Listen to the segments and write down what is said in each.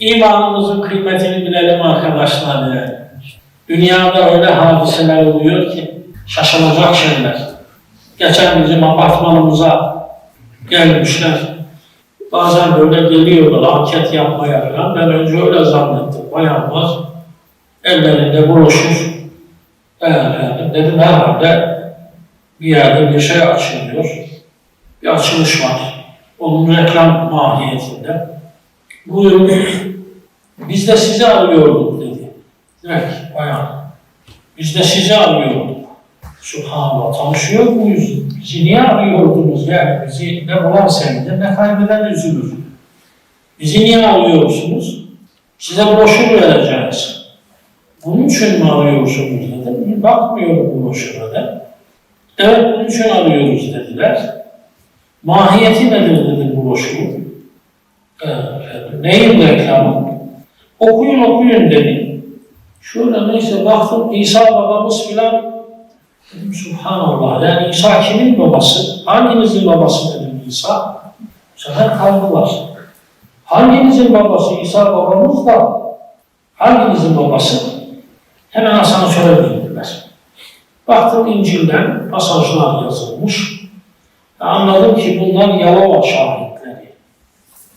İmanımızın kıymetini bilelim arkadaşlar yani. Dünyada öyle hadiseler oluyor ki şaşılacak şeyler. Geçen bizim apartmanımıza gelmişler. Bazen böyle geliyorlar anket yapmaya falan. Ben önce öyle zannettim. Bayanlar ellerinde broşür. Efendim dedim herhalde bir yerde bir şey açılıyor. Bir açılış var. Onun reklam mahiyetinde. Buyurun. Biz de sizi arıyorduk dedi. Direkt bayan. Biz de sizi arıyorduk. Subhanallah tanışıyor muyuz? Bizi niye arıyordunuz yani? Bizi ne bulan sevindir ne kaybeden üzülür. Bizi niye arıyorsunuz? Size broşür vereceğiz. Bunun için mi arıyorsunuz dedim. Bakmıyorum bu broşüre de. Evet bunun için arıyoruz dediler. Mahiyeti nedir dedi bu broşürün. Evet. Neyin reklamı? Okuyun okuyun dedi. Şöyle neyse baktım İsa babamız filan Dedim Subhanallah. Yani İsa kimin babası? Hanginizin babası dedim İsa? Bu sefer kaldılar. Hanginizin babası? İsa babamız da hanginizin babası? Hemen asansöre bindiler. Baktım İncil'den pasajlar yazılmış. Anladım ki bunlar Yalova şahitleri.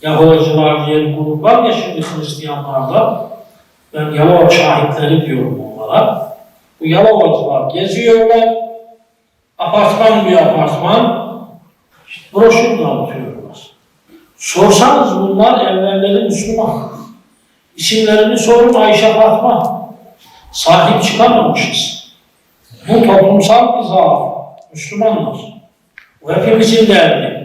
Yahovacılar diye bir grup var ya şimdi Hristiyanlarda. Ben Yalova şahitleri diyorum onlara. Bu Yalovacılar geziyorlar. Apartman bir apartman. Broşür dağıtıyorlar. Sorsanız bunlar evvelleri Müslüman. İsimlerini sorun Ayşe Fatma. Sahip çıkamamışız. Bu toplumsal bir zaaf. Müslümanlar. Bu hepimizin derdi.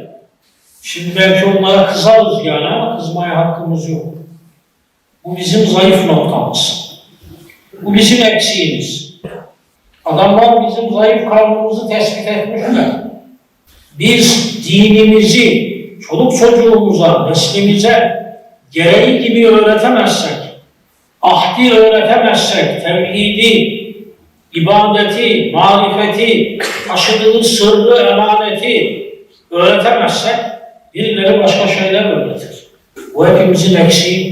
Şimdi belki onlara kızarız yani ama kızmaya hakkımız yok. Bu bizim zayıf noktamız. Bu bizim eksiğimiz. Adamlar bizim zayıf karnımızı tespit etmişler. Biz dinimizi çoluk çocuğumuza, neslimize gereği gibi öğretemezsek, ahdi öğretemezsek, tevhidi, ibadeti, marifeti, taşıdığı sırrı, emaneti öğretemezsek birileri başka şeyler öğretir. Bu hepimizin eksiği.